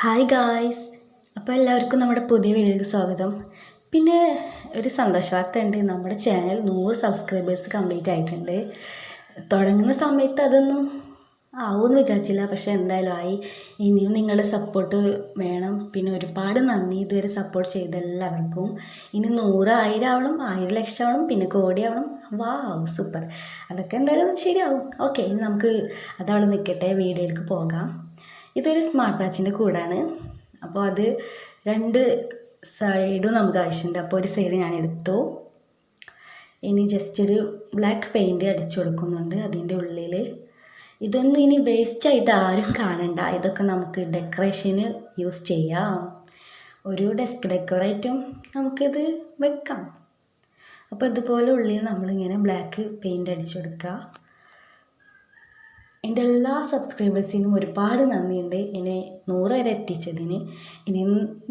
Hi guys അപ്പോൾ എല്ലാവർക്കും നമ്മുടെ പുതിയ വീഡിയോയ്ക്ക് സ്വാഗതം. പിന്നെ ഒരു സന്തോഷ വാർത്ത ഉണ്ട് നമ്മുടെ ചാനൽ നൂറ് സബ്സ്ക്രൈബേഴ്സ് കംപ്ലീറ്റ് ആയിട്ടുണ്ട്. തുടങ്ങുന്ന സമയത്ത് അതൊന്നും ആവുമെന്ന് വിചാരിച്ചില്ല. പക്ഷേ എന്തായാലും ആയി. ഇനിയും നിങ്ങളുടെ സപ്പോർട്ട് വേണം. പിന്നെ ഒരുപാട് നന്ദി. ഇതുവരെ സപ്പോർട്ട് ചെയ്ത എല്ലാവർക്കും. ഇനി നൂറ് ആയിരം ആവണം ആയിരം ലക്ഷം ആവണം പിന്നെ കോടി ആവണം. വാ സൂപ്പർ അതൊക്കെ എന്തായാലും ശരിയാവും. ഓക്കെ ഇനി നമുക്ക് അതവിടെ നിൽക്കട്ടെ. വീഡിയോയിലേക്ക് പോകാം. ഇതൊരു സ്മാർട്ട് വാച്ചിന്റെ കൂടാണ്. അപ്പോൾ അത് രണ്ട് സൈഡും നമുക്ക് ആവശ്യമുണ്ട് അപ്പോൾ ഒരു സൈഡ് ഞാൻ എടുത്തു. ഇനി ജസ്റ്റ് ഒരു ബ്ലാക്ക് പെയിന്റ് അടിച്ചു കൊടുക്കുന്നുണ്ട് അതിന്റെ ഉള്ളിൽ ഇതൊന്നും ഇനി വേസ്റ്റ് ആയിട്ട് ആരും കാണണ്ട. ഇതൊക്കെ നമുക്ക് ഡെക്കറേഷന് യൂസ് ചെയ്യാം. ഒരു ഡെസ്ക് ഡെക്കറേറ്റും നമുക്കിത് വെക്കാം. അപ്പോൾ ഇതുപോലെ ഉള്ളിൽ നമ്മളിങ്ങനെ ബ്ലാക്ക് പെയിന്റ് അടിച്ചു കൊടുക്കുക. എന്റെ എല്ലാ സബ്സ്ക്രൈബേഴ്സിനും ഒരുപാട് നന്ദിയുണ്ട്. എന്നെ നൂറ് വരെ എത്തിച്ചതിന്. ഇനി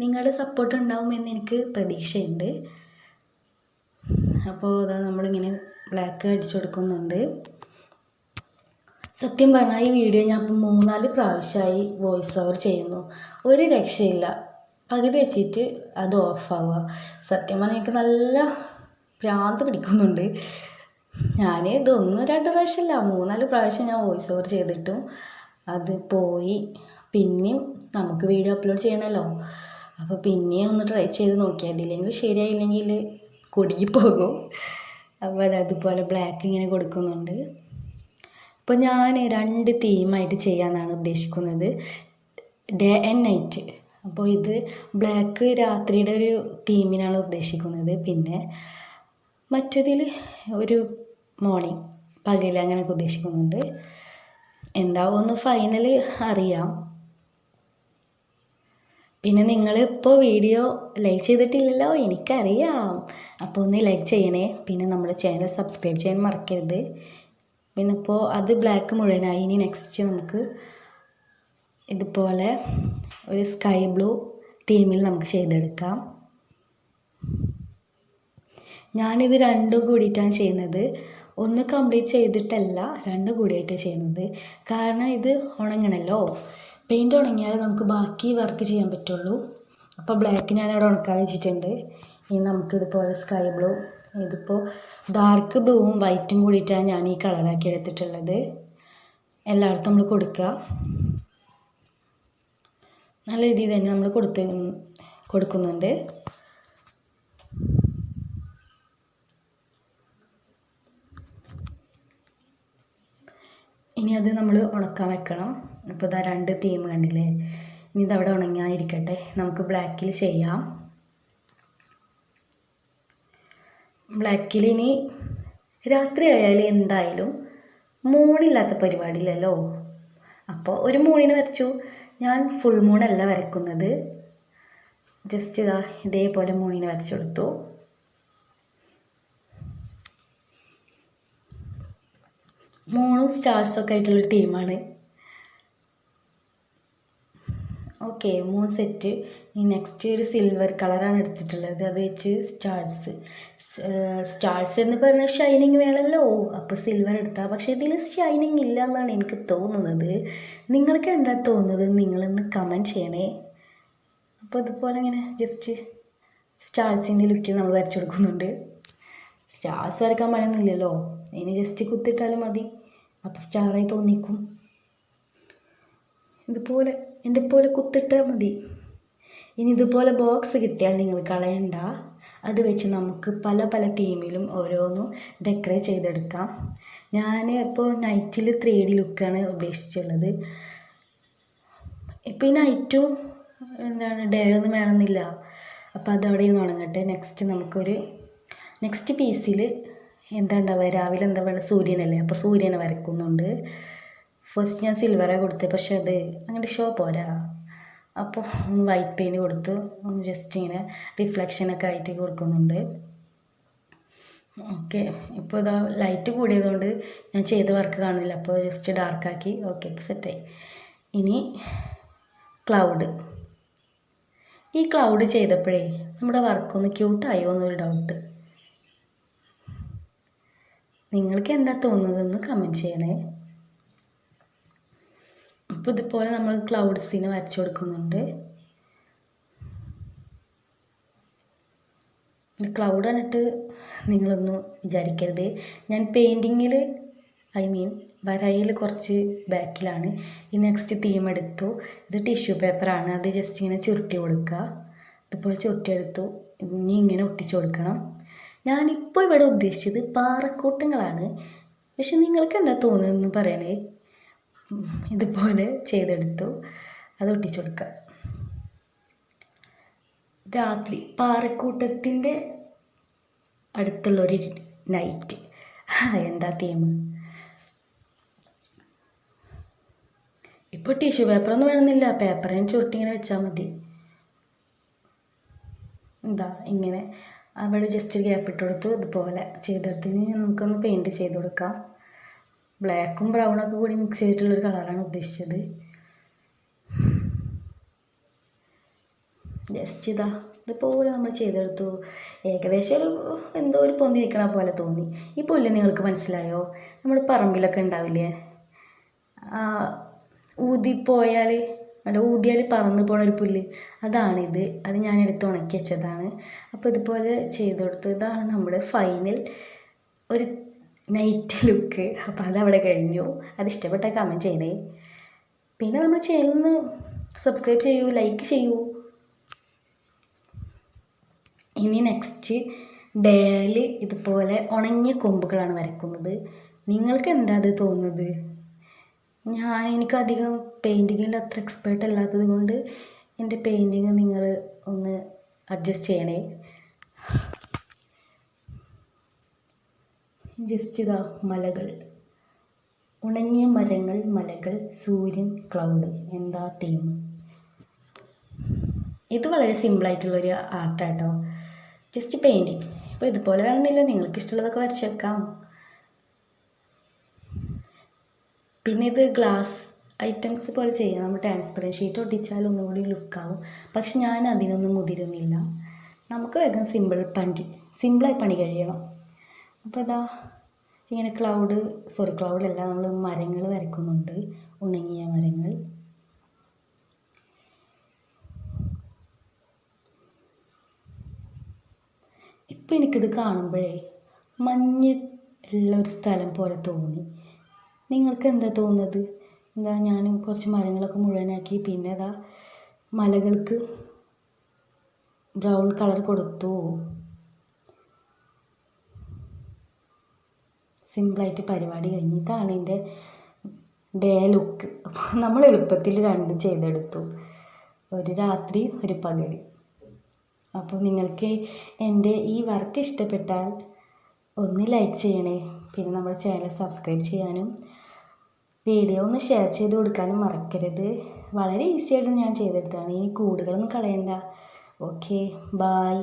നിങ്ങളുടെ സപ്പോർട്ട് ഉണ്ടാവുമെന്ന് എനിക്ക് പ്രതീക്ഷയുണ്ട്. അപ്പോൾ അതാ നമ്മളിങ്ങനെ ബ്ലാക്ക് അടിച്ചു കൊടുക്കുന്നുണ്ട്. സത്യം പറഞ്ഞാൽ ഈ വീഡിയോ ഞാൻ ഇപ്പം മൂന്നാൽ പ്രാവശ്യമായി വോയിസ് ഓവർ ചെയ്യുന്നു. ഒരു രക്ഷയില്ല. പകുതി വെച്ചിട്ട് അത് ഓഫാവുക സത്യം പറഞ്ഞാൽ എനിക്ക് നല്ല ഭ്രാന്ത് പിടിക്കുന്നുണ്ട്. ഞാൻ ഇതൊന്നും രണ്ട് പ്രാവശ്യമല്ല മൂന്നാൽ പ്രാവശ്യം ഞാൻ വോയിസ് ഓവർ ചെയ്തിട്ടും. അത് പോയി. പിന്നെയും നമുക്ക് വീഡിയോ അപ്ലോഡ് ചെയ്യണമല്ലോ അപ്പോൾ പിന്നെയും ഒന്ന് ട്രൈ ചെയ്ത് നോക്കിയാൽ ഇതില്ലെങ്കിൽ ശരിയായില്ലെങ്കിൽ കുടുങ്ങിപ്പോകും അപ്പോൾ അത് അതുപോലെ ബ്ലാക്ക് ഇങ്ങനെ കൊടുക്കുന്നുണ്ട്. ഇപ്പോൾ ഞാൻ രണ്ട് തീമായിട്ട് ചെയ്യാമെന്നാണ് ഉദ്ദേശിക്കുന്നത്. ഡേ ആൻഡ് നൈറ്റ് അപ്പോൾ ഇത് ബ്ലാക്ക് രാത്രിയുടെ ഒരു തീമിനാണ് ഉദ്ദേശിക്കുന്നത്. പിന്നെ മറ്റതിൽ ഒരു മോർണിംഗ്. പകൽ അങ്ങനെയൊക്കെ ഉദ്ദേശിക്കുന്നുണ്ട്. എന്താവുമെന്ന് ഫൈനലി അറിയാം. പിന്നെ നിങ്ങൾ ഇപ്പോൾ വീഡിയോ ലൈക്ക് ചെയ്തിട്ടില്ലല്ലോ എനിക്കറിയാം. അപ്പോൾ ഒന്ന് ലൈക്ക് ചെയ്യണേ. പിന്നെ നമ്മുടെ ചാനൽ സബ്സ്ക്രൈബ് ചെയ്യാൻ മറക്കരുത്. പിന്നെ ഇപ്പോൾ അത് ബ്ലാക്ക് മുഴുവനായി. ഇനി നെക്സ്റ്റ് നമുക്ക് ഇതുപോലെ ഒരു സ്കൈ ബ്ലൂ തീമിൽ നമുക്ക് ചെയ്തെടുക്കാം. ഞാനിത് രണ്ടും കൂടിയിട്ടാണ് ചെയ്യുന്നത്. ഒന്ന് കംപ്ലീറ്റ് ചെയ്തിട്ടല്ല രണ്ടും കൂടിയായിട്ട് ചെയ്യുന്നത്. കാരണം ഇത് ഉണങ്ങണല്ലോ. പെയിന്റ് ഉണങ്ങിയാലേ നമുക്ക് ബാക്കി വർക്ക് ചെയ്യാൻ പറ്റുള്ളൂ. അപ്പോൾ ബ്ലാക്ക് ഞാനവിടെ ഉണക്കാൻ വെച്ചിട്ടുണ്ട്. ഇനി നമുക്ക് ഇതുപോലെ സ്കൈ ബ്ലൂ ഇതിപ്പോൾ ഡാർക്ക് ബ്ലൂവും വൈറ്റും കൂടിയിട്ടാണ് ഞാൻ ഈ കളറാക്കി എടുത്തിട്ടുള്ളത്. എല്ലായിടത്തും നമ്മൾ കൊടുക്കുക നല്ല രീതിയിൽ തന്നെ നമ്മൾ കൊടുത്ത് കൊടുക്കുന്നുണ്ട്. ഇനി അത് നമ്മൾ ഉണക്കാൻ വെക്കണം. അപ്പോൾ ഇതാ രണ്ട് തീം കണ്ടില്ലേ? ഇനി ഇതവിടെ ഉണങ്ങാതിരിക്കട്ടെ നമുക്ക് ബ്ലാക്കിൽ ചെയ്യാം. ബ്ലാക്കിൽ ഇനി രാത്രി ആയാലും എന്തായാലും മൂണില്ലാത്ത പരിപാടിയില്ലല്ലോ അപ്പോൾ ഒരു മൂണിന് വരച്ചു. ഞാൻ ഫുൾ മൂണല്ല വരക്കുന്നത്. ജസ്റ്റ് ഇതാ ഇതേപോലെ മൂണിന് വരച്ചു കൊടുത്തു. മൂണും സ്റ്റാർസൊക്കെ ആയിട്ടുള്ളൊരു ടീമാണ് ഓക്കെ മൂൺ സെറ്റ് ഈ നെക്സ്റ്റ് ഒരു സിൽവർ കളറാണ് എടുത്തിട്ടുള്ളത്. അത് വെച്ച് സ്റ്റാർസ് സ്റ്റാർസ് എന്ന് പറഞ്ഞാൽ ഷൈനിങ് വേണമല്ലോ അപ്പോൾ സിൽവർ എടുത്താൽ പക്ഷേ ഇതിൽ ഷൈനിങ് ഇല്ല എന്നാണ് എനിക്ക് തോന്നുന്നത്. നിങ്ങൾക്ക് എന്താ തോന്നുന്നത്? നിങ്ങളൊന്ന് കമന്റ് ചെയ്യണേ. അപ്പോൾ ഇതുപോലെ ഇങ്ങനെ ജസ്റ്റ് സ്റ്റാർസിന്റെ ലുക്കിൽ നമ്മൾ വരച്ചു കൊടുക്കുന്നുണ്ട്. സ്റ്റാർസ് വരയ്ക്കാൻ പണിയൊന്നുമില്ലല്ലോ. ഇനി ജസ്റ്റ് കുത്തിട്ടാലും മതി. അപ്പോൾ സ്റ്റാറായി തോന്നിക്കും. ഇതുപോലെ എന്റെ പോലെ കുത്തിട്ടാൽ മതി. ഇനി ഇതുപോലെ ബോക്സ് കിട്ടിയാൽ നിങ്ങൾ കളയണ്ട. അത് വെച്ച് നമുക്ക് പല പല തീമിലും ഓരോന്നും ഡെക്കറേറ്റ് ചെയ്തെടുക്കാം. ഞാൻ ഇപ്പോൾ നൈറ്റിൽ ത്രീ ഡി ലുക്കാണ് ഉദ്ദേശിച്ചുള്ളത് ഇപ്പോൾ ഈ നൈറ്റും എന്താണ് ഡേ ഒന്നും വേണമെന്നില്ല. അപ്പോൾ അതവിടെ നിന്ന് ഉണങ്ങട്ടെ. നെക്സ്റ്റ് നമുക്കൊരു നെക്സ്റ്റ് പീസിൽ എന്താ ഉണ്ടാവുക രാവിലെ എന്താ പറയുക സൂര്യനല്ലേ? അപ്പോൾ സൂര്യനെ വരക്കുന്നുണ്ട് ഫസ്റ്റ് ഞാൻ സിൽവറാണ് കൊടുത്തത് പക്ഷെ അത് അങ്ങനെ ഷോ പോരാ. അപ്പോൾ ഒന്ന് വൈറ്റ് പെയിന്റ് കൊടുത്തു ഒന്ന് ജസ്റ്റ് ഇങ്ങനെ റിഫ്ലക്ഷനൊക്കെ ആയിട്ട് കൊടുക്കുന്നുണ്ട്. ഓക്കെ ഇപ്പോൾ ഇതാ ലൈറ്റ് കൂടിയതുകൊണ്ട് ഞാൻ ചെയ്ത വർക്ക് കാണുന്നില്ല അപ്പോൾ ജസ്റ്റ് ഡാർക്കാക്കി ഓക്കെ ഇപ്പോൾ സെറ്റായി ഇനി ക്ലൗഡ് ഈ ക്ലൗഡ് ചെയ്തപ്പോഴേ നമ്മുടെ വർക്കൊന്ന് ക്യൂട്ടായോ എന്നൊരു ഡൗട്ട് നിങ്ങൾക്ക് എന്താ തോന്നുന്നതെന്ന് കമന്റ് ചെയ്യണേ. അപ്പോൾ ഇതുപോലെ നമ്മൾ ക്ലൗഡ്സിനെ വരച്ചു കൊടുക്കുന്നുണ്ട്. ക്ലൗഡ് കണ്ടിട്ട് നിങ്ങളൊന്നും വിചാരിക്കരുത്. ഞാൻ പെയിന്റിങ്ങിൽ ഐ മീൻ വരയിൽ കുറച്ച് ബാക്കിലാണ് ഈ നെക്സ്റ്റ് തീം എടുത്തു. ഇത് ടിഷ്യൂ പേപ്പറാണ് അത് ജസ്റ്റ് ഇങ്ങനെ ചുരുട്ടി കൊടുക്കുക. ഇതുപോലെ ചുരുട്ടിയെടുത്തു ഇനി ഇങ്ങനെ ഒട്ടിച്ചു കൊടുക്കണം. ഞാനിപ്പോൾ ഇവിടെ ഉദ്ദേശിച്ചത് പാറക്കൂട്ടങ്ങളാണ്. പക്ഷെ നിങ്ങൾക്ക് എന്താ തോന്നുന്നതെന്ന് പറയണേ? ഇതുപോലെ ചെയ്തെടുത്തു. അത് ഒട്ടിച്ചു കൊടുക്കുക രാത്രി പാറക്കൂട്ടത്തിന്റെ അടുത്തുള്ളൊരു നൈറ്റ് എന്താ തീം ഇപ്പോൾ ടിഷ്യൂ പേപ്പറൊന്നും വേണമെന്നില്ല. പേപ്പറിന് ചുരുട്ടിങ്ങനെ വെച്ചാൽ മതി. എന്താ ഇങ്ങനെ. അവിടെ ജസ്റ്റ് ഗ്യാപ്പ് ഇട്ട് കൊടുത്തു ഇതുപോലെ ചെയ്തെടുത്തതിന് നമുക്കൊന്ന് പെയിന്റ് ചെയ്ത് കൊടുക്കാം. ബ്ലാക്കും ബ്രൗണൊക്കെ കൂടി മിക്സ് ചെയ്തിട്ടുള്ളൊരു കളറാണ് ഉദ്ദേശിച്ചത്. ജസ്റ്റ് ഇതാ ഇതുപോലെ നമ്മൾ ചെയ്തെടുത്തു. ഏകദേശം ഒരു എന്തോ ഒരു പൊന്തി നിൽക്കണ പോലെ തോന്നി. ഈ പുല്ല് നിങ്ങൾക്ക് മനസ്സിലായോ? നമ്മുടെ പറമ്പിലൊക്കെ ഉണ്ടാവില്ലേ? ഊതിപ്പോയാൽ അല്ല ഊതിയാൽ പറന്ന് പോണ ഒരു പുല്ല്. അതാണിത്. അത് ഞാൻ എടുത്ത് ഉണക്കി വെച്ചതാണ്. അപ്പോൾ ഇതുപോലെ ചെയ്ത് കൊടുത്തു. ഇതാണ് നമ്മുടെ ഫൈനൽ ഒരു നൈറ്റ് ലുക്ക് അപ്പോൾ അതവിടെ കഴിഞ്ഞു. അത് ഇഷ്ടപ്പെട്ട കമന്റ് ചെയ്യണേ. പിന്നെ നമ്മുടെ ചാനലിന് സബ്സ്ക്രൈബ് ചെയ്യൂ ലൈക്ക് ചെയ്യൂ. ഇനി നെക്സ്റ്റ് ഡേയിൽ ഇതുപോലെ ഉണങ്ങിയ കൊമ്പുകളാണ് വരക്കുന്നത്. നിങ്ങൾക്ക് എന്താ അത് തോന്നുന്നത്? ഞാൻ എനിക്കധികം പെയിന്റിങ്ങിൽ അത്ര എക്സ്പേർട്ട് അല്ലാത്തത് കൊണ്ട് എന്റെ പെയിന്റിങ് നിങ്ങൾ ഒന്ന് അഡ്ജസ്റ്റ് ചെയ്യണേ. ജസ്റ്റ് ഇതാ മലകൾ. ഉണങ്ങിയ മരങ്ങൾ മലകൾ സൂര്യൻ ക്ലൗഡ് എന്താ തീം ഇത് വളരെ സിമ്പിളായിട്ടുള്ളൊരു ആർട്ടാട്ടോ ജസ്റ്റ് പെയിന്റിങ് ഇപ്പോൾ ഇതുപോലെ വേണമെന്നില്ല നിങ്ങൾക്ക് ഇഷ്ടമുള്ളതൊക്കെ വരച്ചേക്കാം പിന്നെ ഇത് ഗ്ലാസ് ഐറ്റംസ് പോലെ ചെയ്യാം നമ്മൾ ട്രാൻസ്പെറന്റ് ഷീറ്റ് ഒട്ടിച്ചാൽ ഒന്നും കൂടി ലുക്കാവും പക്ഷെ ഞാൻ അതിനൊന്നും മുതിരുന്നില്ല. നമുക്ക് വേഗം സിമ്പിൾ പണി സിമ്പിളായി പണി കഴിയണം. അപ്പോൾ ഇതാ ഇങ്ങനെ ക്ലൗഡ് സോറി ക്ലൗഡല്ല നമ്മൾ മരങ്ങൾ വരയ്ക്കുന്നുണ്ട്. ഉണങ്ങിയ മരങ്ങൾ. ഇപ്പം എനിക്കിത് കാണുമ്പോഴേ മഞ്ഞ് ഉള്ള ഒരു സ്ഥലം പോലെ തോന്നി. നിങ്ങൾക്ക് എന്താ തോന്നുന്നത്? എന്താ ഞാൻ കുറച്ച് മരങ്ങളൊക്കെ മുഴുവനാക്കി പിന്നെ അതാ മലകൾക്ക് ബ്രൗൺ കളർ കൊടുത്തു. സിമ്പിളായിട്ട് പരിപാടി കഴിഞ്ഞു ഇതാണ് എന്റെ ഡേ ലുക്ക് അപ്പോൾ നമ്മൾ എളുപ്പത്തിൽ രണ്ടും ചെയ്തെടുത്തു. ഒരു രാത്രി ഒരു പകൽ അപ്പോൾ നിങ്ങൾക്ക് എന്റെ ഈ വർക്ക് ഇഷ്ടപ്പെട്ടാൽ ഒന്ന് ലൈക്ക് ചെയ്യണേ. പിന്നെ നമ്മുടെ ചാനൽ സബ്സ്ക്രൈബ് ചെയ്യാനും വീഡിയോ ഒന്ന് ഷെയർ ചെയ്ത് കൊടുക്കാനും മറക്കരുത്. വളരെ ഈസി ആയിട്ട് ഞാൻ ചെയ്തെടുത്തതാണ്. ഈ കൂടുകളൊന്നും കളയണ്ട. Okay bye